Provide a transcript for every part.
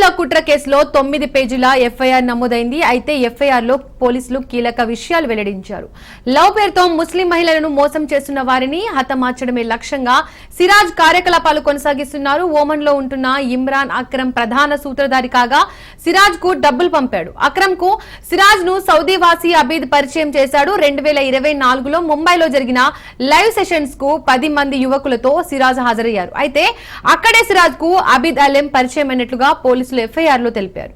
పేలుళ్ళ కుట్ర కేసులో తొమ్మిది పేజీల ఎఫ్ఐఆర్ నమోదైంది. అయితే ఎఫ్ఐఆర్లో పోలీసులు కీలక విషయాలు వెల్లడించారు. లవ్ పేరుతో ముస్లిం మహిళలను మోసం చేస్తున్న వారిని హతమార్చడమే లక్ష్యంగా సిరాజ్ కార్యకలాపాలు కొనసాగిస్తున్నారు. ఓమన్లో ఉంటున్న ఇమ్రాన్ అక్రమ్ ప్రధాన సూత్రధారి కాగా సిరాజ్కు డబ్బులు పంపాడు. అక్రమ్కు సిరాజ్ను సౌదీ వాసి అబీద్ పరిచయం చేశాడు. రెండు వేల ఇరవై నాలుగులో ముంబైలో జరిగిన లైవ్ సెషన్స్కు పది మంది యువకులతో సిరాజ్ హాజరయ్యారు. అయితే అక్కడే సిరాజ్కు అబీద్ అలెం పరిచయం అయినట్లుగా పోలీసులు పోలీసులు ఎఫ్ఐఆర్లో తెలిపారు.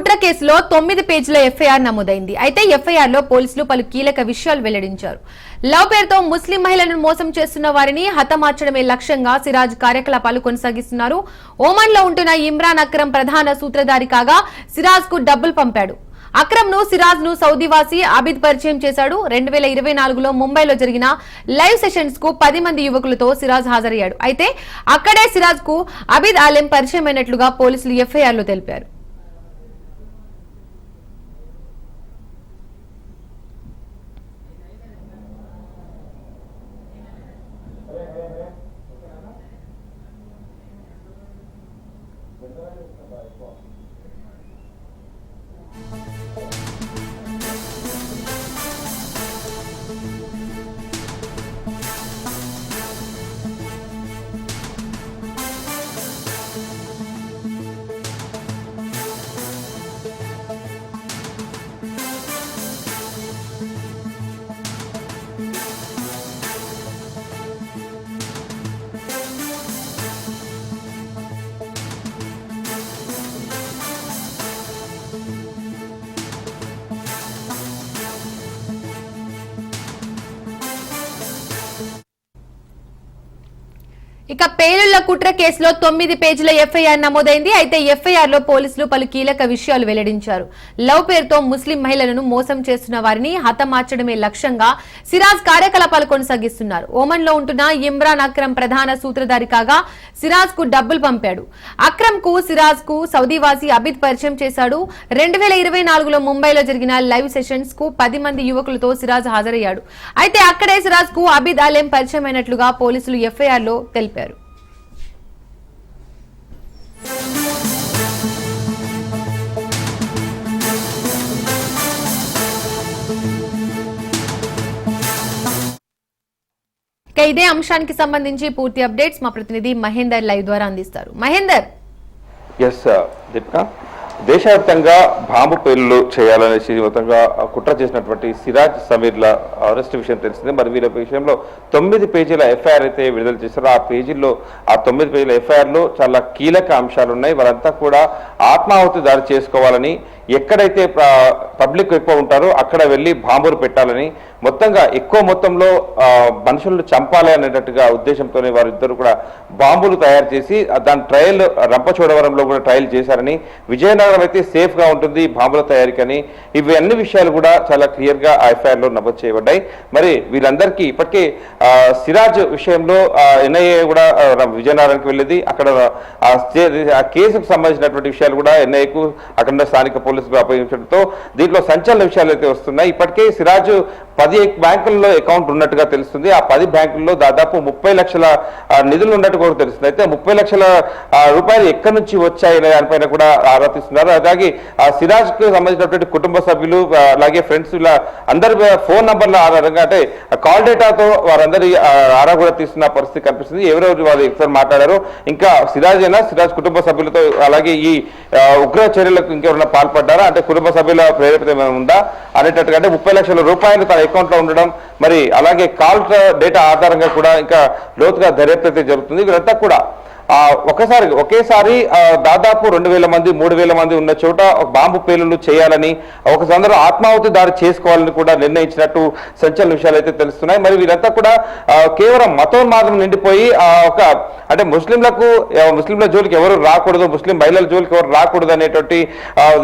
కుట్ర కేసులో తొమ్మిది పేజీల ఎఫ్ఐఆర్ నమోదైంది. అయితే ఎఫ్ఐఆర్లో పోలీసులు పలు కీలక విషయాలు వెల్లడించారు. లవ్ పేరుతో ముస్లిం మహిళలను మోసం చేస్తున్న వారిని హతమార్చడమే లక్ష్యంగా సిరాజ్ కార్యకలాపాలు కొనసాగిస్తున్నారు. ఓమన్లో ఉంటున్న ఇమ్రాన్ అక్రమ్ ప్రధాన సూత్రధారి కాగా సిరాజ్కు డబ్బులు పంపాడు. అక్రమ్ను సిరాజ్ను సౌదీవాసి అబిద్ పరిచయం చేశాడు. రెండు వేల ఇరవై నాలుగులో ముంబైలో జరిగిన లైవ్ సెషన్స్కు పది మంది యువకులతో సిరాజ్ హాజరయ్యాడు. అయితే అక్కడే సిరాజ్కు అబిద్ ఆలెం పరిచయమైనట్లుగా పోలీసులు ఎఫ్ఐఆర్లో తెలిపారు. ఇక పేలుళ్ళ కుట్ర కేసులో తొమ్మిది పేజీల ఎఫ్ఐఆర్ నమోదైంది. అయితే ఎఫ్ఐఆర్లో పోలీసులు పలు కీలక విషయాలు వెల్లడించారు. లవ్ పేరుతో ముస్లిం మహిళలను మోసం చేస్తున్న వారిని హతమార్చడమే లక్ష్యంగా సిరాజ్ కార్యకలాపాలు కొనసాగిస్తున్నారు. ఓమన్లో ఉంటున్న ఇమ్రాన్ అక్రమ్ ప్రధాన సూత్రధారి కాగా సిరాజ్కు డబ్బులు పంపాడు. అక్రమ్కు సిరాజ్కు సౌదీవాసి అబిద్ పరిచయం చేశాడు. రెండు వేల ఇరవై నాలుగులో ముంబైలో జరిగిన లైవ్ సెషన్స్కు పది మంది యువకులతో సిరాజ్ హాజరయ్యాడు. అయితే అక్కడే సిరాజ్కు అబిద్ అలేం పరిచయం అయినట్లుగా పోలీసులు ఎఫ్ఐఆర్లో తెలిపారు. ఇదే అంశానికి సంబంధించి పూర్తి అప్డేట్స్ మా ప్రతినిధి మహేందర్ లైవ్ ద్వారా అందిస్తారు. మహేందర్. ఎస్ దీపిక దేశవ్యాప్తంగా బాంబు పేర్లు చేయాలనేసి మొత్తంగా కుట్ర చేసినటువంటి సిరాజ్ సమీర్ల అరెస్ట్ విషయం తెలిసిందే. మరి వీళ్ళ విషయంలో తొమ్మిది పేజీల ఎఫ్ఐఆర్ అయితే విడుదల చేశారో. ఆ పేజీల్లో ఆ తొమ్మిది పేజీల ఎఫ్ఐఆర్లో చాలా కీలక అంశాలు ఉన్నాయి వారంతా కూడా ఆత్మాహుతి దారి చేసుకోవాలని ఎక్కడైతే పబ్లిక్ ఎక్కువ ఉంటారో అక్కడ వెళ్ళి బాంబులు పెట్టాలని మొత్తంగా ఎక్కువ మొత్తంలో మనుషులను చంపాలి అనేటట్టుగా ఉద్దేశంతోనే వారిద్దరు కూడా బాంబులు తయారు చేసి దాని ట్రయల్ రంపచోడవరంలో కూడా ట్రయల్ చేశారని విజయనగరం అయితే సేఫ్గా ఉంటుంది బాంబుల తయారీకని ఇవి అన్ని విషయాలు కూడా చాలా క్లియర్గా ఆ ఎఫ్ఐఆర్లో నమోదు చేయబడ్డాయి. మరి వీళ్ళందరికీ ఇప్పటికే సిరాజ్ విషయంలో ఎన్ఐఏ కూడా విజయనగరానికి వెళ్ళేది. అక్కడ ఆ కేసుకు సంబంధించినటువంటి విషయాలు కూడా ఎన్ఐఏకు అక్కడ స్థానిక పోలీసులు అప్పగించడంతో దీంట్లో సంచలన విషయాలు అయితే వస్తున్నాయి. ఇప్పటికే సిరాజ్ పది పది బ్యాంకుల్లో అకౌంట్ ఉన్నట్టుగా తెలుస్తుంది. ఆ పది బ్యాంకుల్లో దాదాపు ముప్పై లక్షల నిధులు ఉన్నట్టు కూడా తెలుస్తుంది. అయితే ముప్పై లక్షల రూపాయలు ఎక్కడి నుంచి వచ్చాయి అనే దానిపైన కూడా ఆరా తీస్తున్నారు అలాగే ఆ సిరాజ్కు సంబంధించినటువంటి కుటుంబ సభ్యులు అలాగే ఫ్రెండ్స్ ఇలా అందరి ఫోన్ నంబర్ల ఆధారంగా అంటే కాల్ డేటాతో వారందరి ఆరా కూడా తీస్తున్న పరిస్థితి కనిపిస్తుంది. ఎవరెవరు వాళ్ళు ఒకసారి మాట్లాడారు ఇంకా సిరాజ్ అయినా సిరాజ్ కుటుంబ సభ్యులతో అలాగే ఈ ఉగ్ర చర్యలకు ఇంకెవరైనా పాల్పడ్డారా? అంటే కుటుంబ సభ్యుల ప్రేరేపిత ఏమైనా ఉందా? అనేటట్టుగా అంటే ముప్పై లక్షల రూపాయలు తన అకౌంట్లో ఉండడం మరి అలాగే కాల్ డేటా ఆధారంగా కూడా ఇంకా లోతుగా దర్యాప్తు అయితే జరుగుతుంది. వీరంతా కూడా ఒకసారి ఒకేసారి దాదాపు రెండు వేల మంది మూడు వేల మంది ఉన్న చోట ఒక బాంబు పేలులు చేయాలని ఒక సందర్భం ఆత్మాహుతి దాడి చేసుకోవాలని కూడా నిర్ణయించినట్టు సంచలన విషయాలు అయితే తెలుస్తున్నాయి. మరి వీరంతా కూడా కేవలం మతోన్మాదం నిండిపోయి ఒక అంటే ముస్లింలకు ముస్లింల జోలికి ఎవరు రాకూడదు ముస్లిం మహిళల జోలికి ఎవరు రాకూడదు అనేటువంటి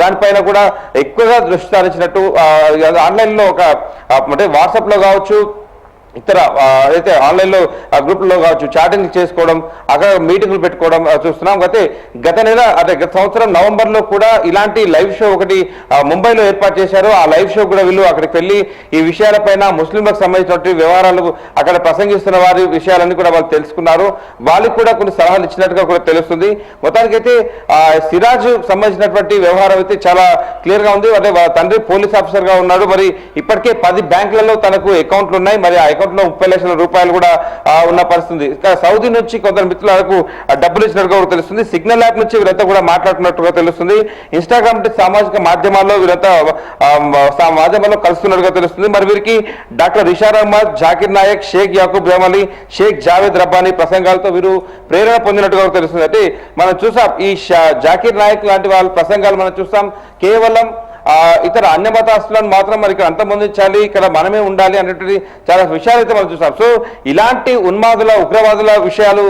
దానిపైన కూడా ఎక్కువగా దృష్టి సారించినట్టు ఆన్లైన్లో ఒక అంటే వాట్సాప్లో కావచ్చు ఇతర అయితే ఆన్లైన్లో గ్రూప్లో కావచ్చు చాటింగ్ చేసుకోవడం అక్కడ మీటింగ్లు పెట్టుకోవడం చూస్తున్నాం. అయితే గత నెల అదే గత సంవత్సరం నవంబర్లో కూడా ఇలాంటి లైవ్ షో ఒకటి ముంబైలో ఏర్పాటు చేశారు. ఆ లైవ్ షో కూడా వీళ్ళు అక్కడికి వెళ్ళి ఈ విషయాలపైన ముస్లింలకు సంబంధించినటువంటి వ్యవహారాలు అక్కడ ప్రసంగిస్తున్న వారి విషయాలన్నీ కూడా వాళ్ళు తెలుసుకున్నారు. వాళ్ళకి కూడా కొన్ని సలహాలు ఇచ్చినట్టుగా కూడా తెలుస్తుంది. మొత్తానికైతే ఆ, సిరాజ్ సంబంధించినటువంటి వ్యవహారం అయితే చాలా క్లియర్గా ఉంది. అదే తండ్రి పోలీస్ ఆఫీసర్గా ఉన్నాడు. మరి ఇప్పటికే పది బ్యాంకులలో తనకు అకౌంట్లు ఉన్నాయి. మరి ఆ అకౌంట్ అకౌంట్లో ముప్పై లక్షల రూపాయలు కూడా ఉన్న పరిస్థితి సౌదీ నుంచి కొందరు మిత్రులకు డబ్బులు ఇచ్చినట్టుగా కూడా తెలుస్తుంది. సిగ్నల్ యాప్ నుంచి వీరంతా కూడా మాట్లాడుతున్నట్టుగా తెలుస్తుంది. ఇన్స్టాగ్రామ్ సామాజిక మాధ్యమాల్లో వీరంతా మాధ్యమాల్లో కలుస్తున్నట్టుగా తెలుస్తుంది. మరి వీరికి డాక్టర్ రిషార్ అహ్మద్ జాకిర్ నాయక్ షేక్ యాకూబ్ రెహమలి షేక్ జావేద్ రబ్బానీ ప్రసంగాలతో వీరు ప్రేరణ పొందినట్టుగా తెలుస్తుంది. అంటే మనం చూసాం ఈ షా- జాకిర్ నాయక్ లాంటి వాళ్ళ ప్రసంగాలు మనం చూస్తాం. కేవలం ఇతర అన్య మతాస్తులను మాత్రం మరి ఇక్కడ అంతమొందించాలి ఇక్కడ మనమే ఉండాలి అనేటువంటి చాలా విషయాలు అయితే మనం చూస్తాం సో ఇలాంటి ఉన్మాదుల ఉగ్రవాదుల విషయాలు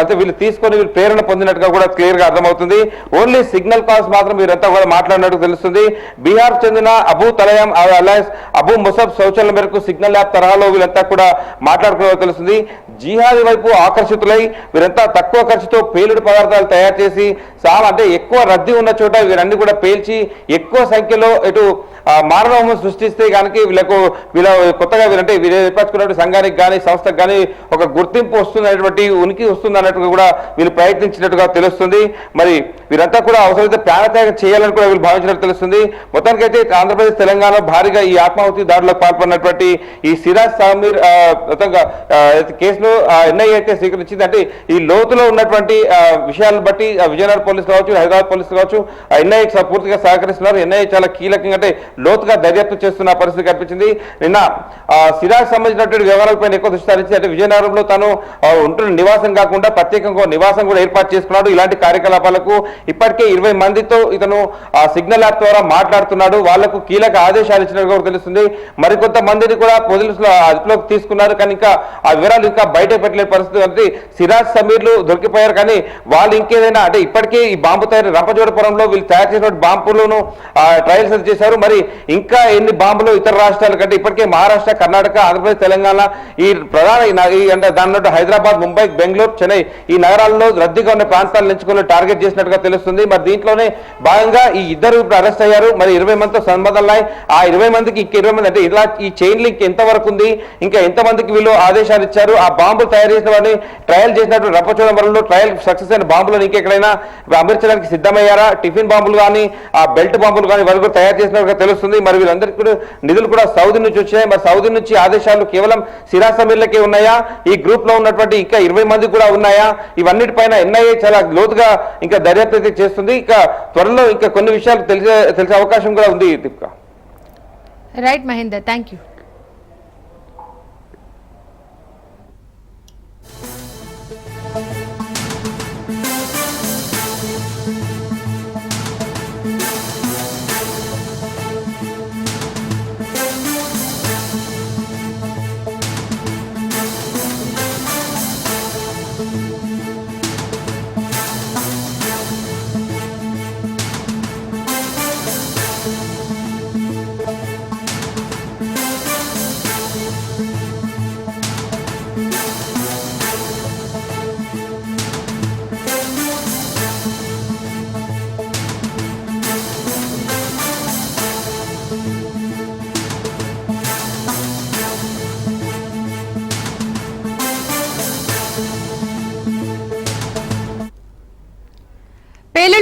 అయితే వీళ్ళు తీసుకొని వీళ్ళు ప్రేరణ పొందినట్టుగా కూడా క్లియర్గా అర్థమవుతుంది. ఓన్లీ సిగ్నల్ కాల్స్ మాత్రం వీరంతా కూడా మాట్లాడినట్టు తెలుస్తుంది. బీహార్ చెందిన అబూ తలయం అలయన్స్ అబూ ముసబ్ సౌచల మేరకు సిగ్నల్ యాప్ తరహాలో వీళ్ళంతా కూడా మాట్లాడుకున్నట్టు తెలుస్తుంది. జిహాదీ వైపు ఆకర్షితులై వీరంతా తక్కువ ఖర్చుతో పేలుడు పదార్థాలు తయారు చేసి చాలా అంటే ఎక్కువ రద్దీ ఉన్న చోట వీరన్ని కూడా పేల్చి ఎక్కువ సంఖ్యలో ఇటు ఆ, సృష్టిస్తే కనుక వీళ్ళకు వీళ్ళ కొత్తగా వీళ్ళంటే వీరు ఏర్పరచుకున్నటువంటి సంఘానికి కానీ సంస్థకు కానీ ఒక గుర్తింపు వస్తుందనేటువంటి ఉనికి వస్తుంది అన్నట్టుగా కూడా వీళ్ళు ప్రయత్నించినట్టుగా తెలుస్తుంది. మరి వీరంతా కూడా అవసరమైతే ప్రాణత్యాగం చేయాలని కూడా వీళ్ళు భావించినట్టు తెలుస్తుంది. మొత్తానికైతే ఆంధ్రప్రదేశ్ తెలంగాణ భారీగా ఈ ఆత్మాహుతి దాడులకు పాల్పడినటువంటి ఈ సిరాజ్ సామీర్ మొత్తంగా అయితే కేసులో ఎన్ఐఏ అయితే స్వీకరించింది అంటే ఈ లోతులో ఉన్నటువంటి విషయాలను బట్టి ఆ, విజయనగరం కావచ్చు హైదరాబాద్ పోలీస్ కావచ్చు ఎన్ఐఏ పూర్తిగా సహకరిస్తున్నారు. ఎన్ఐఏ చాలా కీలకంగా అంటే లోతుగా దర్యాప్తు చేస్తున్న పరిస్థితి కనిపించింది. నిన్న ఆ, సిరాజ్ సంబంధించినటువంటి వ్యవహారాలపైన ఎక్కువ దృష్టి సారించి అంటే విజయనగరంలో తాను ఉంటున్న నివాసం కాకుండా ప్రత్యేకంగా నివాసం కూడా ఏర్పాటు చేసుకున్నాడు. ఇలాంటి కార్యకలాపాలకు ఇప్పటికే ఇరవై మందితో ఇతను సిగ్నల్ యాప్ ద్వారా మాట్లాడుతున్నాడు. వాళ్ళకు కీలక ఆదేశాలు ఇచ్చినట్టుగా కూడా తెలుస్తుంది. మరికొంతమందిని కూడా పోలీసులు అదుపులోకి తీసుకున్నారు. కానీ ఇంకా ఆ వివరాలు ఇంకా బయట పెట్టలేని పరిస్థితి అంటే సిరాజ్ సమీర్లు దొరికిపోయారు. కానీ వాళ్ళు ఇంకేదైనా అంటే ఇప్పటికే ఈ బాంబు తయారు రంపచోడపురంలో వీళ్ళు తయారు చేసిన బాంబులను ట్రయల్స్ చేశారు. మరి ఇంకా ఎన్ని బాంబులు ఇతర రాష్ట్రాల కంటే ఇప్పటికే మహారాష్ట్ర కర్ణాటక ఆంధ్రప్రదేశ్ తెలంగాణ ఈ ప్రధాన అంటే దాని హైదరాబాద్ ముంబై బెంగళూరు చెన్నై ఈ నగరాల్లో రద్దీగా ఉన్న ప్రాంతాలను ఎంచుకుని టార్గెట్ చేసినట్టుగా తెలుస్తుంది. మరి దీంట్లోనే భాగంగా ఈ ఇద్దరు ఇప్పుడు అరెస్ట్ అయ్యారు. మరి ఇరవై మందితో సంబంధాలున్నాయి ఆ ఇరవై మందికి ఇంక ఇరవై మంది అంటే ఇలా ఈ చైన్ లింక్ ఎంత వరకు ఉంది? ఇంకా ఎంత మందికి వీళ్ళు ఆదేశాలు ఇచ్చారు? ఆ బాంబులు తయారు చేసిన వారిని ట్రయల్ చేసినట్టు రంపచోడవరంలో ట్రయల్ సక్సెస్ అయిన బాంబులను ఇంకెక్కడైనా అమర్చడానికి సిద్ధమయ్యారా? టిఫిన్ బాంబులు కానీ ఆ బెల్ట్ బాంబులు కానీ వరకు తయారు చేసినట్టుగా తెలుస్తుంది. మరి వీళ్ళందరికీ కూడా నిధులు కూడా సౌదీ నుంచి వచ్చినాయి. మరి సౌదీ నుంచి ఆదేశాలు కేవలం సిరా సమీర్లకే ఉన్నాయా? ఈ గ్రూప్లో ఉన్నటువంటి ఇంకా ఇరవై మంది కూడా ఉన్నాయా? ఇవన్నిటిపైన ఎన్ఐఏ చాలా లోతుగా ఇంకా దర్యాప్తు అయితే చేస్తుంది. ఇంకా త్వరలో ఇంకా కొన్ని విషయాలు తెలిసే తెలిసే అవకాశం కూడా ఉంది Deepika. Right Mahender thank you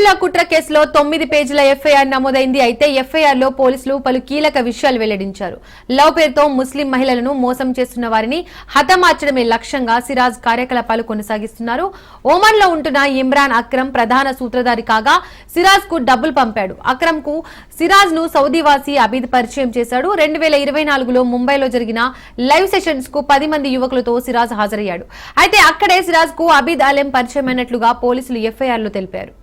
పేలుళ్ళ కుట్ర కేసులో తొమ్మిది పేజీల ఎఫ్ఐఆర్ నమోదైంది. అయితే ఎఫ్ఐఆర్లో పోలీసులు పలు కీలక విషయాలు వెల్లడించారు. లవ్ పేరుతో ముస్లిం మహిళలను మోసం చేస్తున్న వారిని హతమార్చడమే లక్ష్యంగా సిరాజ్ కార్యకలాపాలు కొనసాగిస్తున్నారు. ఓమన్లో ఉంటున్న ఇమ్రాన్ అక్రమ్ ప్రధాన సూత్రధారి కాగా సిరాజ్కు డబ్బులు పంపాడు. అక్రమ్కు సిరాజ్ను సౌదీ వాసి అబీద్ పరిచయం చేశాడు. రెండు వేల ఇరవై నాలుగులో ముంబైలో జరిగిన లైవ్ సెషన్స్కు పది మంది యువకులతో సిరాజ్ హాజరయ్యాడు. అయితే అక్కడే సిరాజ్కు అబీద్ అలెం పరిచయమైనట్లుగా పోలీసులు ఎఫ్ఐఆర్లో తెలిపారు.